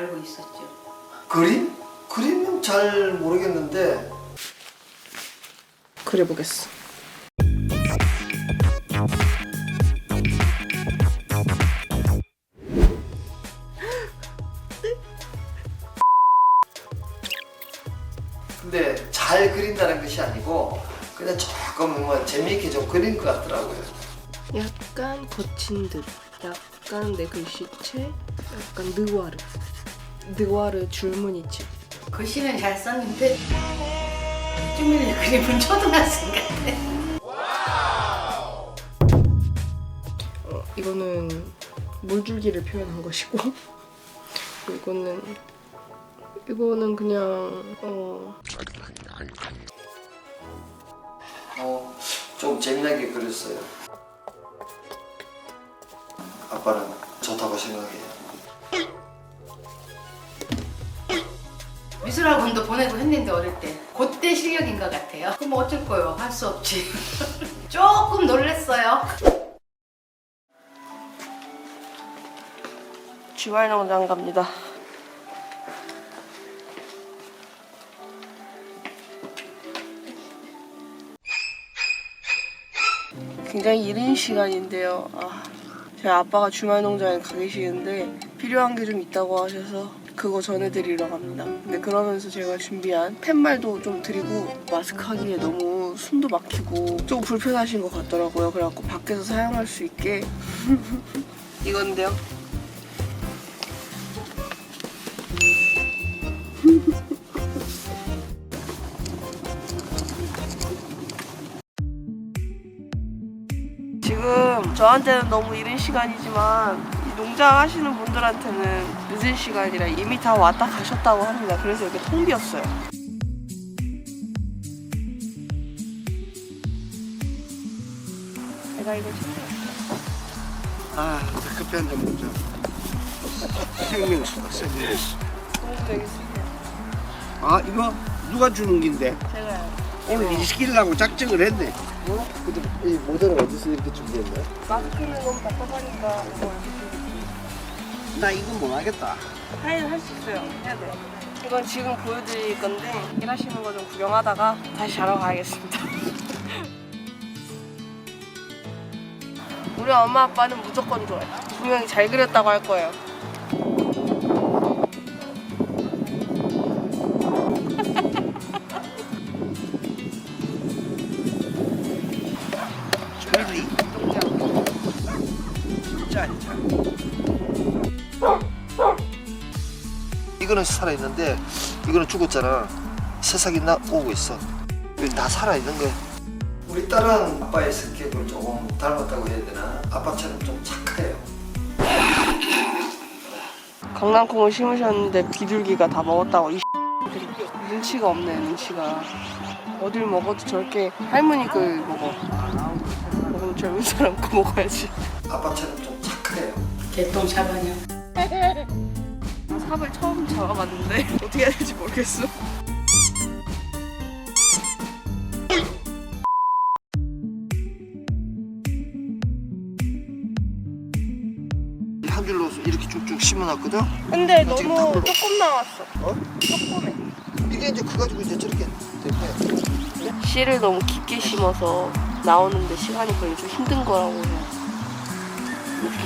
알고 있었죠. 그림? 그림은 잘 모르겠는데 그려보겠어. 근데 잘 그린다는 것이 아니고 그냥 조금 뭐 재미있게 좀 그린 것 같더라고요. 약간 거친 듯. 약간 내 글씨체. 약간 느와르. 느와르 줄무늬체. 글씨는 잘 썼는데 쭈밀리 그림은 초등학생 같아. 어, 이거는 물줄기를 표현한 것이고 이거는 이거는 그냥 어 어, 좀 재미나게 그렸어요. 아빠는 좋다고 생각해요. 미술학원도 보내고 했는데 어릴 때 그때 실력인 것 같아요. 그럼 어쩔 거요? 할 수 없지. 조금 놀랬어요. 주말 농장 갑니다. 굉장히 이른 시간인데요. 아, 제 아빠가 주말 농장에 가 계시는데 필요한 게 좀 있다고 하셔서 그거 전해드리러 갑니다. 근데 그러면서 제가 준비한 팻말도 좀 드리고 마스크 하기에 너무 숨도 막히고 좀 불편하신 것 같더라고요. 그래갖고 밖에서 사용할 수 있게 이건데요. 지금 저한테는 너무 이른 시간이지만 이 농장 하시는 분들한테는 늦은 시간이라 이미 다 왔다 가셨다고 합니다. 그래서 이렇게 텅 비었어요. 제가 이걸 챙겨. 아, 커피 한 잔 먹자. 생명수다, 생명수. 너무 되겠습니다. 아, 이거 누가 주는 긴데? 제가요. 오늘 일 시키려고 작정을 했네. 어? 근데 이 모델은 어디서 이렇게 준비했나? 마스크는 너무 답답하니까 나 이거 못 하겠다. 하이는 할수 있어요. 해야 돼. 이건 지금 보여드릴 건데 일하시는 거 좀 구경하다가 다시 자러 가야겠습니다. 우리 엄마 아빠는 무조건 좋아해. 분명히 잘 그렸다고 할 거예요. 진짜 아니잖아. 이거는 살아 있는데 이거는 죽었잖아. 새싹이 나 오고 있어. 다 살아 있는 거야. 우리 딸은 아빠의 성격을 조금 닮았다고 해야 되나? 아빠처럼 좀 착해요. 강낭콩을 심으셨는데 비둘기가 다 먹었다고 이 눈치가 없네 눈치가 어딜 먹어도 저렇게 할머니 걸 먹어 먹으면 젊은 사람 거 먹어야지 아빠처럼 좀 착해요. 개똥 잡아냐? 삽을 처음 잡아봤는데 어떻게 해야 될지 모르겠어 한 줄로 이렇게 쭉쭉 심어놨거든. 근데 나 지금 너무 다 불러. 조금 나왔어 어? 조금해 이게 이제 커가지고 이제 저렇게 될 거야. 씨를 너무 깊게 심어서 나오는데 시간이 걸려 좀 힘든 거라고 해요 여기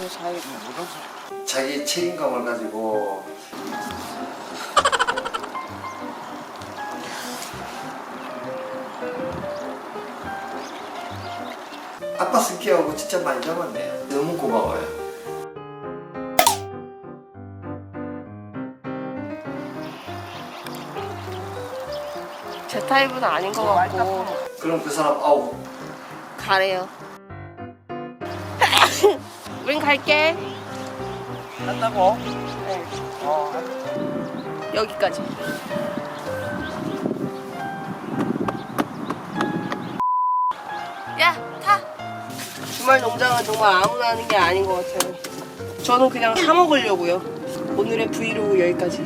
서 자야겠다 자기 책임감을 가지고. 아빠 성격하고 진짜 많이 닮았네요. 너무 고마워요. 제 타입은 아닌 것 같고. 그럼 그 사람 아우 가래요 우린 갈게 한다고? 네. 어. 여기까지 야 타! 주말 농장은 정말 아무나 하는 게 아닌 것 같아요. 저는 그냥 사 먹으려고요. 오늘의 브이로그 여기까지.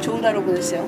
좋은 하루 보내세요.